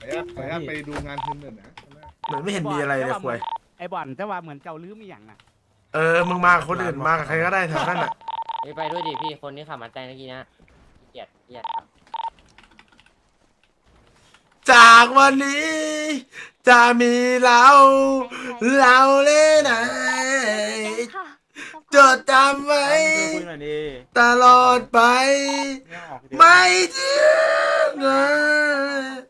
ขออนุญาตขออนุญาตไปดูงานคืนหนึ่งนะเหมือนไม่เห็นมีอะไรเลยควยไอ้บอลแต่ว่าเหมือนเจ้าลืมอีหยังน่ะเออมึงมากับคนอื่นมากับใครก็ได้แถวนั้นอะไม่ไปด้วยดิพี่คนที่ขับมาแต่งเมื่อกี้นะเกลียดเกลียดครับจากวันนี้ จะมีเรา เราเล่นไหนค่ะจดจำไว้คุยหน่อยดิตลอดไปไม่ออกดิไม่ทิ้งเลยค่ะ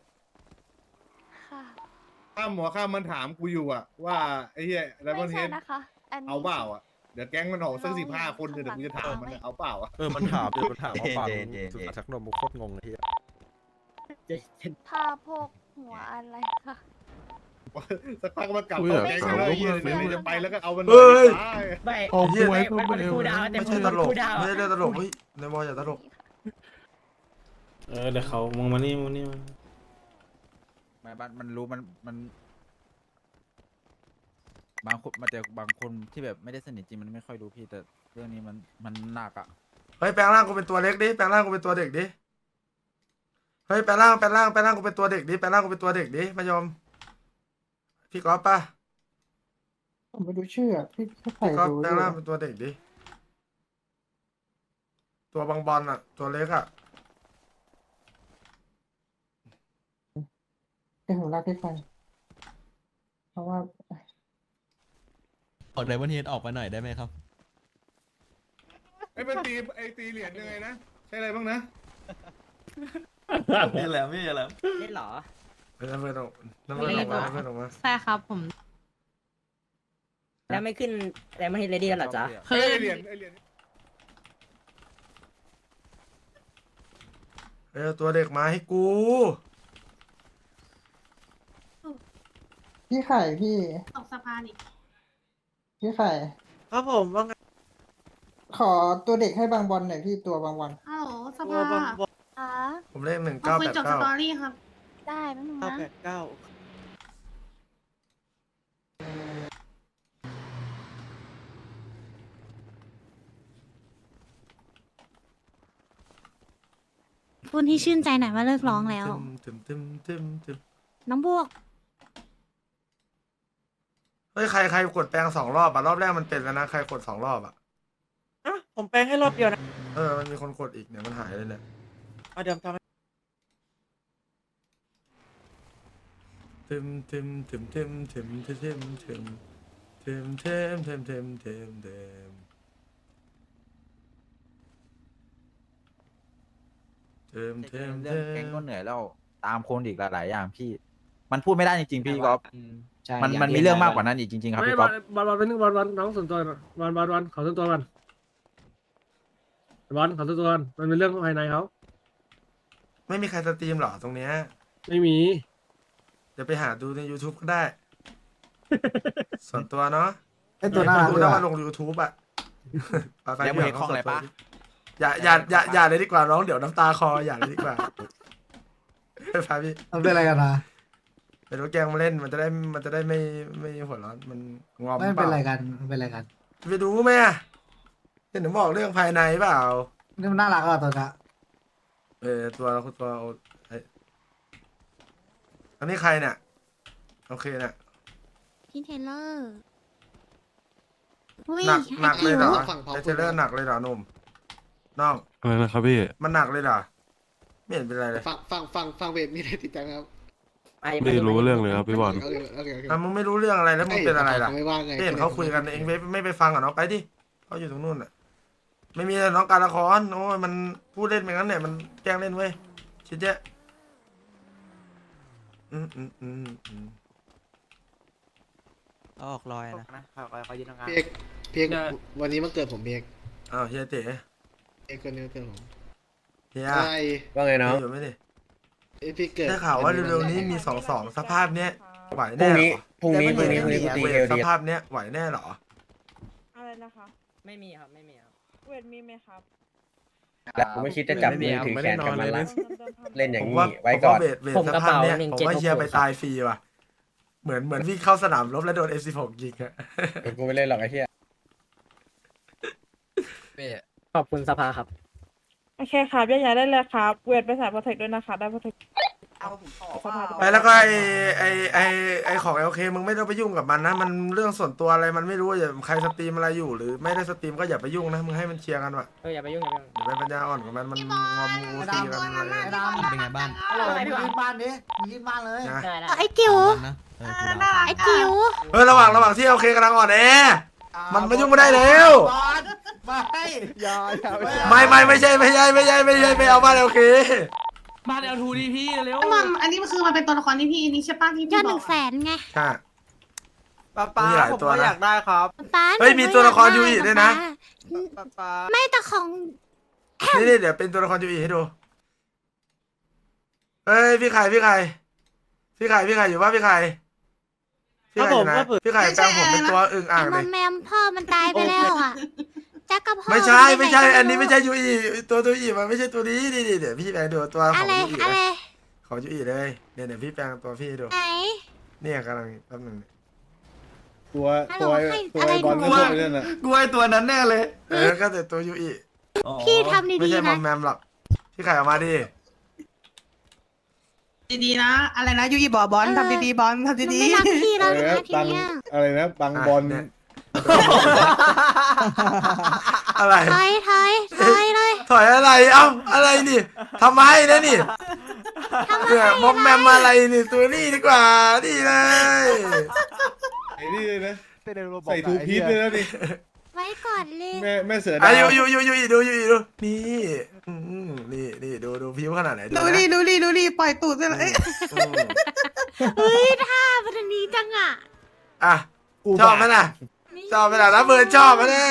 ข้ามหมอข้ามมันถามกูอยู่อะว่าไอ้เหี้ยแล้วมันไม่เห็ใช่นนะคะอันนี้เอาเปล่าอะเดี๋ยวแก๊งมันออกสักสิบห้าคนเดี๋ยวกูจะถามมันอะเอาเปล่าอะเออมันถามเดี๋ยวมันถามว่าฟังเจนเจน สุดเจนชักนมมันโคตรงงเลยที่ผ้าโพกหัวอะไรค่ะสักพักมันกลับคุยเข้าแบบแก๊งสามแล้วลูไอ้กเหี้ยเลยเดี๋ยวจะไปแล้วก็เอามันเฮ้ยไปไม่โอ้ยไม่มันมันคูลดาวน์แต่ไม่มัใช่นตลก คูลดาวน์ไม่อะใช่ตลก เฮ้ยในวอลอย่าตลก เออเดี๋ยวเขามึงมานี่มึงนี่มา ไม่มันมันรู้มันมัน บางคนมันแต่บางคนที่แบบไม่ได้สนิทจริงมันไม่ค่อยรู้พี่แต่เรื่องนี้มันมันหนักอะเฮ้ยแปลงร่างกูเป็นตัวเล็กดิแปลงร่างกูเป็นตัวเด็กดิเฮ้ยแปลงร่างแปลงร่างแปลงร่างกูเป็นตัวเด็กดิแปลงร่างกูเป็นตัวเด็กดิมายอมพี่ก๊อฟป่ะผมไม่รู้ชื่ออะพี่พี่พี่ไผ่ก๊อฟรู้แปลด้งวยร่างเป็นตัวเด็กดิตัวบางบอลอะ ตัวเล็กอะ เดี๋ยวผมเล่าให้ฟังเพราะว่าออกไดวันเฮดออกมาหน่อยได้ไหมครับ ไอ้เป็นตีไอ้ตีเหรียญยังไงนะ ใช่อะไรบ้างนะ นี่แหละไม่ใช่แล้วเล่นเหรอเออเพื่อนออกน้ำเพื่อนออกมาน้ำเพื่อนออกมาใช่ครับผมแล้วไม่ขึ้นแล้วไม่เห็นเลดี้กันเหรอจ๊ะไอ้เหรียญไอ้เหรียญเออตัวเด็กมาให้กู พี่ไข่พี่ ตกสะพานอีกพี่ไข่ ครับผมว่าไงขอตัวเด็กให้บางบอลหน่อยพี่ตัวบางบอลฮัลโหลสตัวภาบอลบอลอะผมเลขหนึ่งมาเก้าคุยแปดจบสเก้าตอรี่ครับได้แป๊บนึงเก้านะแปดเก้าพูดที่ชื่นใจหน่อยว่าเลิกร้องแล้ว ตึมตึมตึมตึมน้องบวก เฮ้ยใครใครกดแปลงสองรอบอะรอบแรกมันเป็นแล้วนะใครกดสองรอบอะอะผมแปลงให้รอบเดียวนะเออมันมีคนกดอีกเนี่ยมันหายเลยเนี่ยเอาเดี๋ยวทำให้ตึมตึมตึมตึมตึมตึมตึมตึมตึมตึมตึมตึมตึมตึมตึมตึมเรื่องตึแก๊งมก็เหนื่อยแล้ว ตามคนอีกหลาย ๆ อย่างพี่ มันพูดไม่ได้จริง ๆ พี่ก๊อฟ ใช่มันยามันมีล่เรื่องมากกว่านั้นอีกจริงๆครับไม่พี่บก๊ออลฟบอลบอลเป็นนึงบอลบอลน้องส่วนตัวบอลบอลบอลขอส่วนตัวก่อนบอลขอส่วนตัวก่อนมันเป็นเรื่องภายในเขาไม่มีใครสตรีมหรอตรงเนี้ยไม่มี เดี๋ยวไปหาดูใน YouTube ก็ได้ ส่วนตัวเนาะไอตัวหน้ารู้ด้วนะยว่าลง YouTube อะไปๆยังไม่เห็นคล่องเลยปะ อย่าอย่าอย่าอย่าเลยดีกว่าน้องเดี๋ยวน้ำตาคออย่าเลยดีกว่าไปพาพี่มันเป็นอะไรกันนะ เป็นว่าแกงมาเล่นมันจะได้มันจะได้ไม่ไม่หัวร้อนมันงอมไม่เปเป็นล่าอะไรกันมันเป็นอะไรกันไปดูไหมอะเห็นหนูบอกเรื่องภายในเปล่านี่มันน่ารักอะตัวนี้เออตัวเราตัวเอาไอ้อันนี้ใครเนี่ยโอเคเนี่ย พี่เทเลอร์อุ้ยหนักหนักเลยเหรอฝั่งเผาไอเทเลอร์หนักเลยเหรอหนุ่มน้องอะไรนะครับพี่ มันหนักเลยเหรอไม่เห็นเป็นไรเลยฝั่งฝั่งฝั่งฝั่งเวทมีอะไรติดใจไหมครับ ไม่รู้เรื่องเลยครับพี่บอลโอเคโอเคโอเคอะมึงไม่รู้เรื่องอะไรแล้วมึงเป็นอะไรล่ะไม่ว่าไงไม่เห็นเขาคุยกันเองไม่ไม่ไปฟังอะเนาะไปดิเขาอยู่ตรงนู้นอะ ไม่มีน้องการละครโอ้ยมันพูดเล่นไปงั้นเนี่ยมันแกล้งเล่นเว้ยคิดเยอะอืมอืมอืมอืมออกลอยนะเขาเขายืนทำงานเพียกเพียกวันนี้มันเกิดผมเพียกอ้าวเฮียเต๋เพียกคนนี้มันเกิดผมเฮียใช่ว่าไงน้องอยู่ไหมดิ ไอยพี่เกิดได้ข่าวว่าเร็วๆนี้มีสองสองสภาพเนี้ยไหวพรุ่แน่งเหรนี้อพรุ่งนี้พรุ่งนี้พรุ่งนี้กูตีเวเอทลสดีภาพเนี้ยไหวแน่เหรอ อะไรนะคะ ไม่มีครับ ไม่มีครับ เวทมีไหมครับแล้วกูไม่คิดจะจับมือถือแขนกันมันละเล่นอย่างผมนี้ว่าไว้ผมก่อว่านเวทเวทผมสกระภาพเป๋าเนี้ยหนึ่งผมเจ็ดว่าหกเฮียไปศูนย์ ตายฟรีว่ะ เหมือนเหมือนวิ่งเข้าสนามรบแล้วโดน S16 ยิงอะเออกูไม่เล่นหรอกไอ้เหี้ย ขอบคุณสภาครับ โอเคครับย้ายๆได้เลยครับเวทไปสายโปรเทคด้วยนะคะได้โปรเทคไปแล้วก็ไอไอไอไอของโอเคมึงไม่ต้องไปยุ่งกับมันนะ มันเรื่องส่วนตัวอะไรมันไม่รู้อย่าใครสตรีมอะไรอยู่ หรือไม่ได้สตรีมก็อย่าไปยุ่งนะมึงให้มันเคลียร์กันว่ะเอออย่าไปยุ่งอย่าไปยุ่ง เดี๋ยวไปปัญญาอ่อนกับมันมันงอมงูตีกันอะไรเป็นไงบ้างมึงยืนบ้านนี้มึงยืนบ้านเลย นะได้ได้ ไอ้จิ๋วบ้างนะเออกูเดาไอ้จิ๋ว เออระหว่างระหว่างที่โอเคกำลังอ่อนแอ มันมายุ่งไม่ได้แล้ว บอล ไม่อย่าอย่าไม่ไม่ไม่ใช่ไม่ใช่ไม่ใช่ไม่ใช่ไม่เอาบ้านโอเคมาเดี๋ยวทูดีพี่เร็วมันอันนี้มันคือมันเป็นตัวละครที่พี่นี่ใช่ป่ะที่ยอดหนึ่งแสนไงใช่ป้าป้ามีหลายผมตัวก็นะอยากได้ครับป้าเฮ้ยมีตัวละครยูอิด้วยนะ ป้าป้าไม่แต่ของนี่นี่เดี๋ยวเป็นตัวละครยูอีให้ดูเฮ้ยพี่ไข่พี่ไข่พี่ไข่พี่ไข่อยู่ว่าพี่ไข่พี่ไข่อยู่ไหนพี่ไข่แปลงผมเป็นตัวอึ่งอ่างไอ้เลมอยมแมมพ่อมันตายไปแล้วอะ จักรพ่อไม่ใช่ไม่ใช่ปหอันนี้ไม่ใช่ยูอีตัวตัวอีมันไม่ใช่ตัวนี้นี่นี่เดี๋ยวพี่แปลงดูตัวขอะองไรยูอีอะไรเลยของยูอีเลยเนี่ยเดี๋ยวพี่แปลงตัวพี่ให้ดู ไหน เนี่ยกำลังแป๊บหนึงตัวฮัลโหลตัวให้ตัวอะไรไอ้บอลดูก็ตัวนั่นน่ะกูไอตัวนั้นแน่เลยเออก็แต่ตัวยูอีพี่ทำไม่ดีใช่ๆมอนะมแมมหรอกพี่ไข่ออกมาดิดีๆนะ อะไรนะยูอีบอบอลทำดีๆบอลทำหนูดีไม่รักพี่อะแล้วไรนะนะทีบังเนี้ยอะไรนะบังบอลเนี่ย อะไร ถอยถอยถอยเลยถอยอะไร เอ้า อะไรนี่ทำไมนะนี่ทำไมเนี่ยมอมแมมอะไรนี่ตัวนี้ดีกว่า นี่เลย ไอ้นี่เลยนะใส่ทูพีซเลยนะนี่ไว้ก่อนเลยแม่แม่เสืออะดาวอยู่อยู่อยู่อยู่ดูอยู่อยู่ดู นี่อืมนี่นี่ดูดูพิวขนาดไหนๆดูดูนะดิดูดิดูดิปล่อยตูดเลยเอ้ยอืมเฮ้ยท่ามันนี้จังอะอะกูชอบไหมล่ะ ชอบไหมล่ะนะเบิร์นชอบไหมเนี่ย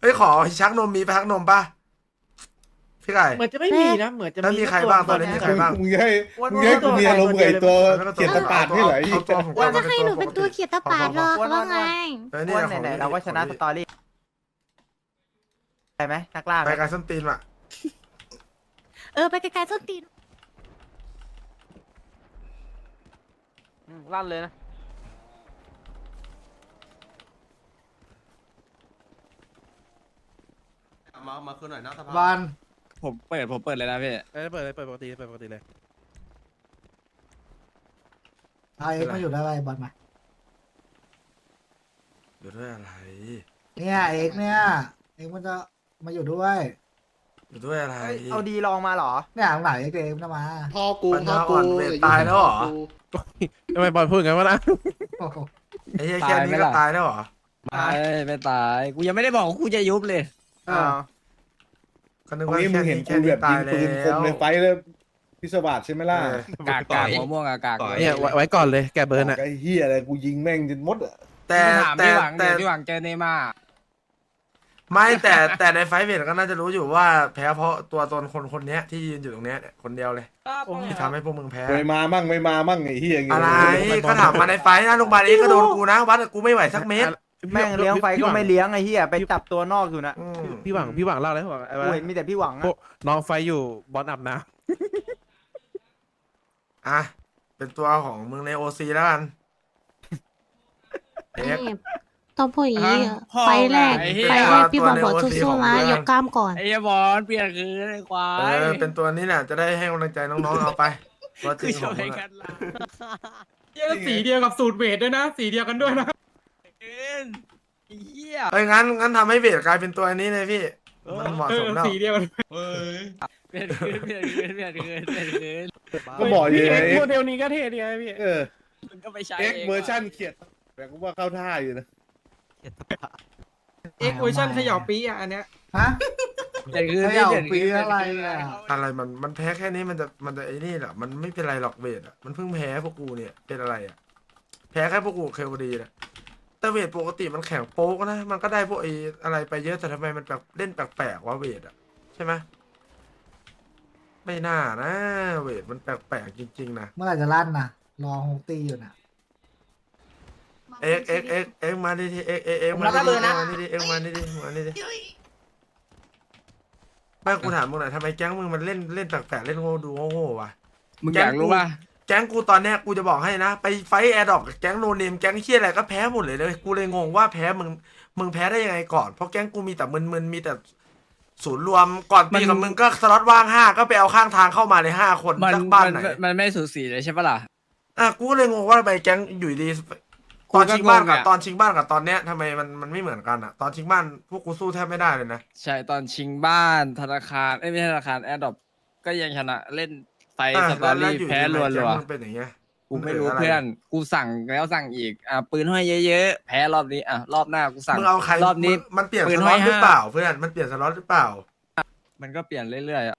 เฮ้ยขอชักนมมีไปชักนมป่ะพี่ไก่ เหมือนจะไม่มีนะ เหมือนจะแล้วมีใครบ้างตอนนี้มีใคร บ้าง มึงจะให้มึงจะให้กูมีอารมณ์กับไอ้ตัวเขียนตะปาดนี่เหรอไอ้เอาตัวของว่าเราจะให้หนูเป็นตัวเขียนตะปาดรอเขาว่าไงเออนี่แหละของไหนๆเราก็ชนะสตอรี่ไปไหมนักล่าไหไปมการส้นตีนว่ะเออ ไปไกลๆส้นตีนลั่นเลยนะ มามาคืนหน่อยนะสภาบอลผมเปิดผมเปิดเลยนะพี่ เออเปิดเลยเปิดปกติเปิดปกติเลยเอาเอ็กซ์มาอยู่ได้ไรบอลมาอยู่ด้วยอะไร เนี่ยเอ็กซ์เนี่ยเอ็กซ์มันจะมาอยู่ด้วย อยู่ด้วยอะไร เอาดีลองมาเหรอ เนี่ยหลังเอ็กซ์เอ็กซ์มาพ่อกูปัญพ่อญากูอ่อนเวทตายแล้วเหรอ ทำไมบอลพูดงั้นวะนะโอ้โหไอ้เหี้ยแค่นี้ก็ตายแล้วเหรอ ไม่ไม่ตาย กูยังไม่ได้บอกว่ากูจะยุบเลย อ้าว ก็นึกตรงว่านี้มึแค่งเห็นนี้แค่กูนี้แบบตายิยงแล้ปืนคมในวไฟเลยพิศวาสใช่ไหมล่ะเออกากกากหัวม่วงอะกากเนี่ยไว้ไว้ก่อนเลยแกเบิร์นอะไอ้เฮียอะไรกูยิงแม่งจนหมดอะแต่ถามแต่พี่หวังแต่เดี๋ยวพี่หวังเจอเนย์มาร์ไม่แต่แต่ในไฟท์เวทก็น่าจะรู้อยู่ว่าแพ้เพราะตัวตนคนคนเนี้ยที่ยืนอยู่ตรงเนี้ยเนี่ยคนเดียวเลยที่ทำให้พวกมึงแพ้ ไม่มามั่งไม่มามั่งไอ้เฮียอะไรก็ถามมาในไฟท์นะโรงพยาบาลเองก็โดนกูนะวัดกับกูไม่ไหวสักเมตร แม่งเลี้ยงไฟก็ไม่เลี้ยงไอ้เหี้ยไปจับตัวนอกอยู่นะอืมพี่หวังพี่หวังเล่าเลยพี่หวังไอ้กูว่าเห็นมีแต่พี่หวังพวอะกน้องไฟอยู่บอลอาบน้อะเป็นตัวของมึงในโอซีแล้วกันเอ็กตัวผู้หญิงฮะพ่อไฟแรกไอ้เหี้ยไฟแรกพี่บอลบอกตัวในสู้ๆนะ OC ของเดือนยกกล้ามก่อนไอ้บอลเปลี่ยนคืนไอ้ควาเอยอเป็นตัวนี้แหละจะได้ให้กำลังใจน้องๆเอาไปตัวจคืริองขจะองไปมึงกัอะนละสีเดียวกับสูตรเวทด้วยนะ สีเดียวกันด้วยนะ เกินไอ้เหี้ยเอ้ยงั้นงั้นทำให้เวทกลายเป็นตัวนี้เลยพี่ มันเหมาะเอสอมแล้ว สีเดียวกันเปลี่ยนคืนเปลี่ยนคืนเปลี่ยนคืนเปลี่ยนคืนก็บอกอยู่พี่ไงเอ็กเอ็โมกเดลนี้ก็เท่ดีนะพี่เออมึงก็ไปใช้เอ็กงเวอร์ชันเขียดแต่กูว่าเข้าท่าอยู่นะเอ็กเวอร์ชันเขย่าปีอะอันเนี้ยฮะเปลี่ยนคืนเขย่าเปลี่ยนปีคืนอะไรอะอะไรมันมันแพ้แค่นี้มันจะมันจะไอ้นี่แหละมันไม่เป็นไรหรอกเวทอะมันเพิ่งแพ้พวกกูเนี่ยเป็นอะไรอะแพ้แค่พวกกูเคลดีแหละ แต่เวทปกติมันแข่งโป๊กนะ มันก็ได้พวกไอ้อะไรไปเยอะแต่ทำไมมันแบบเล่นแปลกๆวะเวทอะใช่ไหมไม่น่านะ เวทมันแปลกๆจริงๆนะ เมื่อไหร่จะลั่นน่ะรอฮงตีอยู่น่ะเอ็กเอ็กเอ็กเอ็กมาดิทีเอ็กเอ็กเอ็กผมมารับดิระเบิดนะมาดิเอ็กมาดิมาดิไม่กูถามมึงหน่อยทำไมแก๊งมึงมันเล่นเล่นแปลกๆเล่นโง่ดูโง่ๆวะมึงอยากรู้ป่ะ แก๊งกูตอนเนี้ยกูจะบอกให้นะ ไปไฟแอร์ดอกแก๊งโนเนมแก๊งเชี่ยอะไรก็แพ้หมดเลยเลยกูเลยงงว่าแพ้มึงมึงแพ้ได้ยังไงก่อนเพราะแก๊งกูมีแต่มึนๆมีแต่ศูนย์รวมก่อนตีกับมึงก็สล็อตว่างห้าก็ไปเอาข้างทางเข้ามาเลยห้าคนมันจากบ้านไหนมันมันไม่สูสีเลยใช่ปะล่ะอะกูก็เลยงงว่าทำไมแก๊งอยู่ดีกูตอนก็ชิงบ้านงงกับอะตอนชิงบ้านกับตอนเนี้ยทำไมมันมันไม่เหมือนกันอะ ตอนชิงบ้านพวกกูสู้แทบไม่ได้เลยนะ ใช่ตอนชิงบ้านธนาคารเอ้ยไม่ใช่ธนาคารแอดดอปก็ยังชนะเล่น ไฟอะสตอแล้วรี่อยู่แพ้ดีรัวทำไมแก๊งรัวมึงเป็นอย่างเงี้ย กูไม่รู้งะรเพื่อน กูสั่งแล้วสั่งอีก อะปืนห้อยเยอะๆ แพ้รอบนี้ อะ รอบหน้ากูสั่ง มึงเอาใครรอบนี้ มึงมันเปลี่ยนปืสนล็ห้ออตยหรือห้าเปล่าเพื่อน มันเปลี่ยนสล็อตหรือเปล่ามันก็เปลี่ยนเรื่อยๆอะ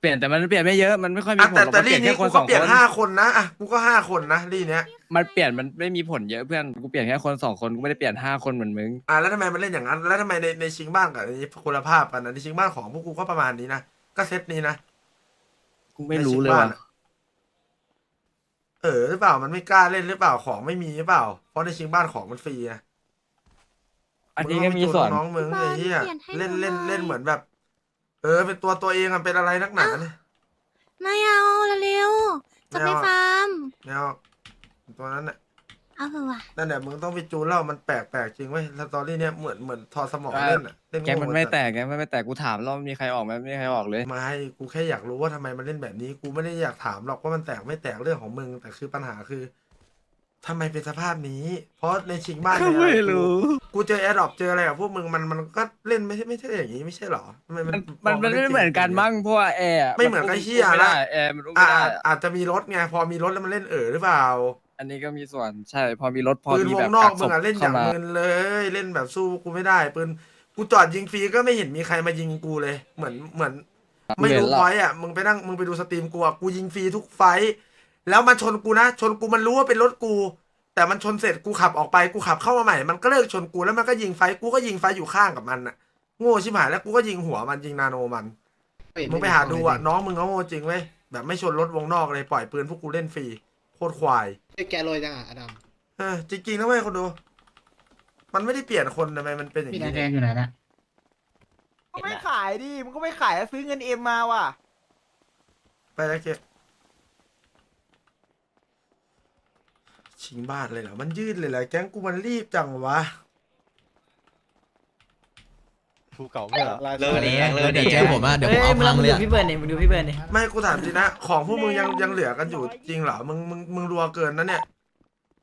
เปลี่ยนแต่มันเปลี่ยนไม่เยอะ มันไม่ค่อยมีอะผลแต่หรอกแต่มันเปลี่ลี่ยนนี้แค่คกูนสก็องเปลี่ยนคน ห้าคนนะอะกูก็ห้าคนนะลี่เนี้ยมันเปลี่ยนมันไม่มีผลเยอะเพื่อน กูเปลี่ยนแค่คนสองคน กูไม่ได้เปลี่ยนห้าคนเหมือนมึง อะแล้วทำไมมันเล่นอย่างนั้น แล้วทำไมในในชิงบ้านกับในนี้คุณภาพกันนะในชิงบ้านของพวกกูก็ประมาณนี้นะ ก็เซตนี้นะ กูไม่รู้เลยในชิงบ้าว่ะนอะเออหรือเปล่ามันไม่กล้าเล่นหรือเปล่าของไม่มีหรือเปล่า เพราะในชิงบ้านของมันฟรีนะอันนี้ก็มีส่วนงลองไปจูน้องมึงไอ้เหี้ยเล่นเล่นเล่นเหมือนแบบ เออ เป็นตัวตัวเองอะเป็นอะไรนักหนาเนี่ยไม่เอาเร็วๆจะไปไม่เอาฟาร์มไม่เอาตัวนั้นน่ะ เอาเถอะว่ะนั่นแหละมึงต้องไปจูนแล้วมันแปลกแปลกจริงเว้ยสตอรี่เนี้ยเหมือนเหมือนทอดสมองเล่นอะเล่นแกงโง่มันไม่จัดแตกแกงมันไม่แตกกูถามรอบมีใครออกไหมไม่มีใครออกเลย ไม่กูแค่อยากรู้ว่าทำไมมันเล่นแบบนี้ กูไม่ได้อยากถามหรอกว่ามันแตกไม่แตกเรื่องของมึง แต่คือปัญหาคือทำไมเป็นสภาพนี้ เพราะในชิงบ้านเนี่ยไม่รู้ กูเจอแอดดอปเจออะไรกับพวกมึงมันมันก็เล่นไม่ใช่ไม่ใช่อย่างนี้ไม่ใช่หรอทำไมมันมันมันมันไม่เหมือนกันมั้งเพราะว่าแอร์ไม่เหมือนกับเหี้ยไม่ละได้แอร์มันรู้อะไม่ได้อาจอะอาจจะมีรถไงพอมีรถแล้วมันเล่นเอ๋อหรือเปล่า อันนี้ก็มีส่วนใช่ พอมีรถพอปืนมีวแบงบนอกกัมึงอะเล่นอย่างข้มมึนเลยเล่นแบบสู้กูไม่ได้ปืนกูจอดยิงฟรีก็ไม่เห็นมีใครมายิงกูเลย เหมือนเหมือน ไม่รู้ไฟต์อะมึงไปนั่งมึงไปดูสตรีมกูอะกูยิงฟรีทุกไฟต์แล้วมันชนกูนะ ชนกูมันรู้ว่าเป็นรถกู แต่มันชนเสร็จกูขับออกไปกูขับเข้ามาใหม่ มันก็เลิกชนกูแล้วมันก็ยิงไฟต์กูก็ยิงไฟต์อยู่ข้างกับมันอะโง่ชิบหายแล้วกูก็ยิงหัวมันยิงนาโนมัน มึงไปหาดูอะน้องมึงเขาโง่จริงเว้ยแบบไม่ชนรถวงนอกเลยปล่อยปืนพวกกูเล่นฟรี โคตรควายแกโรยจังอะอดัมเออจริงๆนะเว้ยคนดู มันไม่ได้เปลี่ยนคนทำไมมันเป็นอย่างพี่นี้แดงอยู่ไหนนะก็ไม่ขายดิมึงก็ไม่ขายแล้วซื้อเงินเอ็มมาว่ะ ไปแล้วเกชิงบ้านเลยเหรอมันยืดเลยเหรอแก๊งกูมันรีบจังวะ ภูเก่าไม่เหรอเลิกเองเลิกเดี๋ยวเจอผมอะเดี๋ยวผมเอาพังเลยอะ พี่เบิร์นเนี่ยมึงดูพี่เบิร์นเนี่ยไม่กูถามจริงนะ ของพวกมึงยังยังเหลือกันอยู่จริงเหรอ มึงมึงมึงรัวเกินนะเนี่ย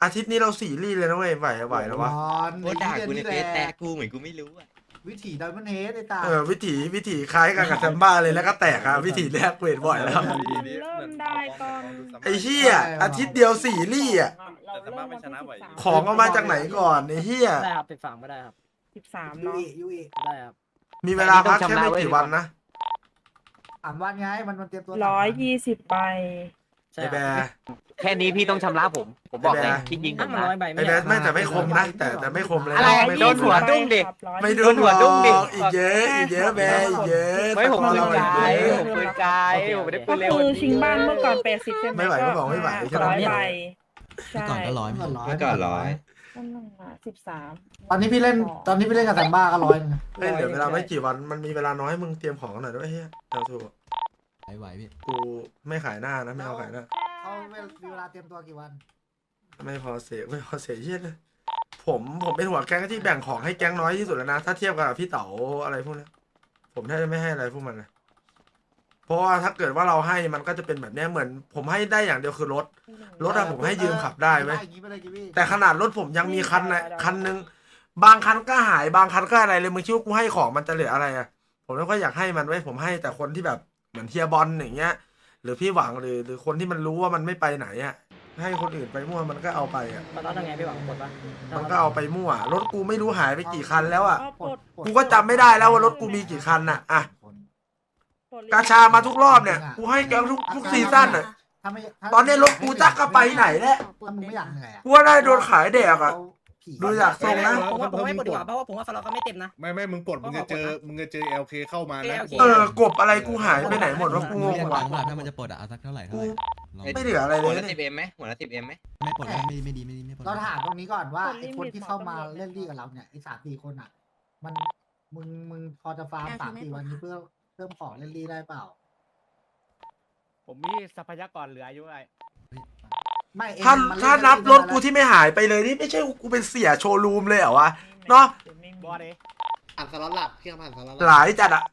อาทิตย์นี้เราสี่รีเลยนะเว้ยไหวไหวแล้ววะโอ้ด่ากูในเฟซแตกกูเหมือนกูไม่รู้อะวิถีไดมอนเฮดไอ้ตาเออวิถีวิถีคล้ายกันกับแซมบ้าเลยแล้วก็แตกอะวิถีแรกเวทบ่อยแล้ว เริ่มได้ตอนไอ้เหี้ยอาทิตย์เดียวสี่รี่อะเราเริ่มวันที่สิบสามของเอามาจากไหนก่อนไอ้เหี้ยได้ครับติดฝางไม่ได้ครับสิบสามยูเนาะอียูอีได้ครับ มีเวลาพักแค่ไม่กี่วันนะสามวันไงมันมันเตรียมตัวร้อยยี่สิบใบไอ้แบร์แค่นี้พี่ต้องชำระผม ผมบอกเลยไอ้แบร์พี่ยิงผมนะไอ้แบร์ไม่แต่ไม่คมนะแต่แต่ไม่คมเลยอะไรไม่โดนหัวดุ้งดิไม่โดโดนนหัหัววดุ้ดุ้งงดิอีกเยอะอีกเยอะแบร์อีกเยอะไม่ผมตะปืโกนนกายเยอะผมปืนกายผมไม่ได้ปืก็นเร็วคือชิงบ้านเมื่อก่อนแปดสิบใช่ไหมไม่ไหวก็บอกไม่ไหวแค่นั้นร้อยใบเมื่อก่อนก็ร้อยเมื่อไม่ก่อนร้อย ก่อนร้อยสิบสามตอนนี้พี่เล่นตอนนี้พี่เล่นกับแซมบ้าก็ร้อยหนึงนะเฮ้ยเหลือเวลาไม่กี่วันมันมีเวลาน้อยมึงเตรียมของหน่อยด้วยเฮียเอาถูกไหวพี่กูไม่ขายหน้านะไม่เอาขายหน้าเขามีเวลาเตรียมตัวกี่วัน ไม่พอเสียไม่พอเสียเฮียเลยผมผมเป็นหัวแก๊งที่แบ่งของให้แก๊งน้อยที่สุดแล้วนะ ถ้าเทียบกับพี่เต๋าอะไรพวกนี้ผมแทบจะไม่ให้อะไรพวกมันเลย เพราะว่าถ้าเกิดว่าเราให้มันก็จะเป็นแบบเนี้ยเหมือน ผมให้ได้อย่างเดียวคือรถ รถอะผมให้ยืมขับได้ไหมอย่างนี้ไปเลยกี่พี่แต่ขนาดรถผมยังมีคันนะคันหนึงบางคันก็หายบางคันก็อะไรเลยมึงคิดว่ากูให้ของมันจะเหลืออะไรอะผมไม่ค่อยอยากให้มันไว้ยผมให้แต่คนที่แบบเหมือนเทียบอลอย่างเงี้ย หรือพี่หวังหรือหรือคนที่มันรู้ว่ามันไม่ไปไหนอะให้คนอื่นไปมั่วมันก็เอาไปอะตอนนั้นยังไงพี่หวังกดปะมันก็เอาไปมั่วรถกูไม่รู้หายไปกี่คันแล้วอะก็ปลด กูก็จำไม่ได้แล้วว่ารถกูมีกี่คันน่ะ อะปลด กาชามาทุกรอบเนี่ย กูให้แกทุกทุกซีซั่นอะถ้าไม่ถ้าตอนนี้รถกูจักก็ไปไหนแล้วถ้ามึงไม่อยากเหนื่อยอะกูว่าได้โดนขายแดกอะ เอาผีดูจากทรงนะ ผมว่าผมไม่ปลดดีกว่าเพราะว่าผมว่าฟาร์ก็ไม่เต็มนะ ไม่ไม่มึงปลดมึงจะเจอมึงจะเจอ LK เข้ามานะเออกบอะไรกูหายไปไหนหมดวะกูงงเรียกว่ะตังค์มาถ้ามันจะปลดอะเอาสักเท่าไหร่เท่าไหร่ลองไม่เหลืออะไรเลหัวยละเนี่ยสิบเอ็มไหมหัวละสิบเอ็มไหมไม่ปลดก็ไม่ไม่ดีไม่ดีไม่ปลดเราถามตรงนี้ก่อนว่าไอ้คนที่เข้ามาเล่นลี่กับเราเนี่ยไอ้สามสี่คนอะ มันมึงมึงพอจะฟาร์มสามสี่วันนี้เพื่อ เพิ่มของเล่นลี่ได้เปล่า ผมมีทรัพยากรเหลืออยู่ไอ้ไม่เองถ้ามันเล่ถ้านับรถกูได้ที่ไม่หายไปเลยนี่ไม่ใช่กูเป็นเสียโชว์รูมเลยเหรอวะ เนาะไม่มีบอสเอผ่านสล็อตหลักพี่ผ่านสล็อตหหลักลายจัดอะ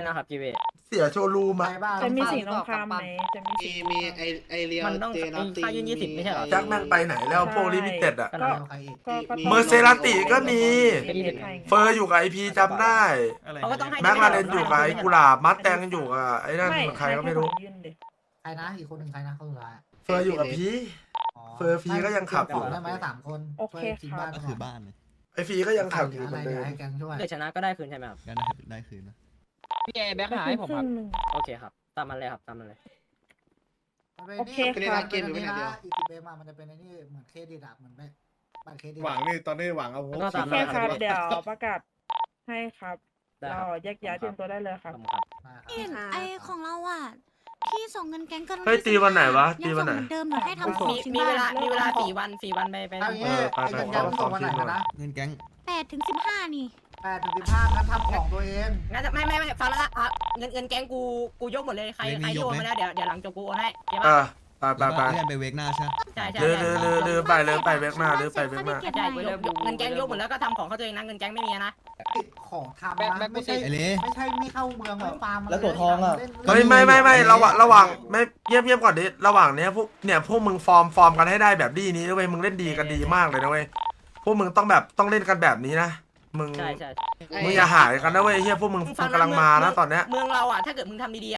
นะครับจีเว เสียโชว์รูมไปอะบ้างจะมีสีน้องคามไหมจะมีสีมีไอไอเรียวมันต้องเจลาติค่ายื่นยี่สิบไม่ใช่เหรอ แจ็คแม่งไปไหนแล้วพวกลิมิเต็ดอะ ก็ใครอีกก็ก็เมอร์เซราติก็มี เป็นเพชรไทยเฟอร์อยู่กับไอพีจำได้เขาก็ต้องให้ แม็กลาเรนอยู่กับไอ้กุหลาบมัดแตงอยู่กับไอ้นั่นใครก็ไม่รู้ ยื่นเลยใครนะอีกคนหนึ่งใครนะคนสุดท้ายเฟอร์อยู่กับพี เฟอร์ฟรีก็ยังขับอยู่ ได้ไหมสามคนโอเคช่วยทิ้งครับบ้านก็ก่คือบ้านเลยไอฟีก็ยังขับอยู่อะเหมืไรอนเดิเดี๋ยวมให้แกงช่วยเกิดชนะก็ได้คืนใช่ไหมครับ ก็ได้ได้คืนนะ พี่เอแบ็คหายผมครับโอเคครับ ตามมันเลยครับ ตามมันเลย โอเคเป็นครับเกมอยู่ไม่นานเดียว อีกเบมามันจะเป็นไอ้นี่เหมือนเครดิตอะเหมือนแบบบัตรเครดิตหวังนี่ตอนนี้หวังเอาแล้วก็ตามโอเคครับ เดี๋ยวประกาศให้ครับ ได้เราครับแยกย้ายเตรียมตัวได้เลยคขรัอบบ คุณครับได้ครับไอของเราอะที่ส่งเงินแก๊งกันเฮ้ยตีวันไหนวะตีวันไหน ยังส่งเหมือนเดิมเดี๋ยวให้ทำของมีถึงมีบ้าเวลานมีเวลาสี่วันสี่วันไปไป เอาทำงี้ไป ไอ้ไปแกงขอส่งวันไหนขอคิดหน่อยกันนะ เงินแก๊ง แปดถึงสิบห้านี่ แปดถึงสิบห้างั้นทำของตัวเองงั้นจะไม่ไม่ไม่ฟังแล้วละอะเงินเงินแก๊งกูกูยกหมดเลยใครใครโยนมาแล้วเดี๋ยวเดี๋ยวหลังจบกูโอนให้เดี๋ยวเอมาอไปไปไปเลื่อนไปเวกหน้าใช่ไหมใช่ใช่เรือใช่เรือเรือเรือไปเลยไปแบ็กหน้าเรือไปแบ็กหน้าเก็บใช่ใหม่ยกยกเงินแก๊งยกหมดแล้วก็ทำของเขาตัวเองนะเงินแก๊งไม่มีนะ ของทำนะไม่ใช่ไอเล่ ไม่ใช่ไม่เข้าเมืองไม่ฟาร์มแล้วตัวทองอะเล่นเฮ้ยไม่ไม่ไม่ระหว่างระหว่างไม่เงียบเงียบก่อนดิระหว่างเนี้ยพวกเนี่ยพวกมึงฟอร์มฟอร์มกันให้ได้แบบดีนี้นะเว้ยมึงเล่นดีกันดีมากเลยนะเว้ยพวกมึงต้องแบบต้องเล่นกันแบบนี้นะ มึง ใช่ใช่มึงอย่าหายกันนะเว้ยเฮียพวกมึงกำลังมานะตอนเนี้ย เมืองเราอะถ้าเกิดมึงทำดีๆ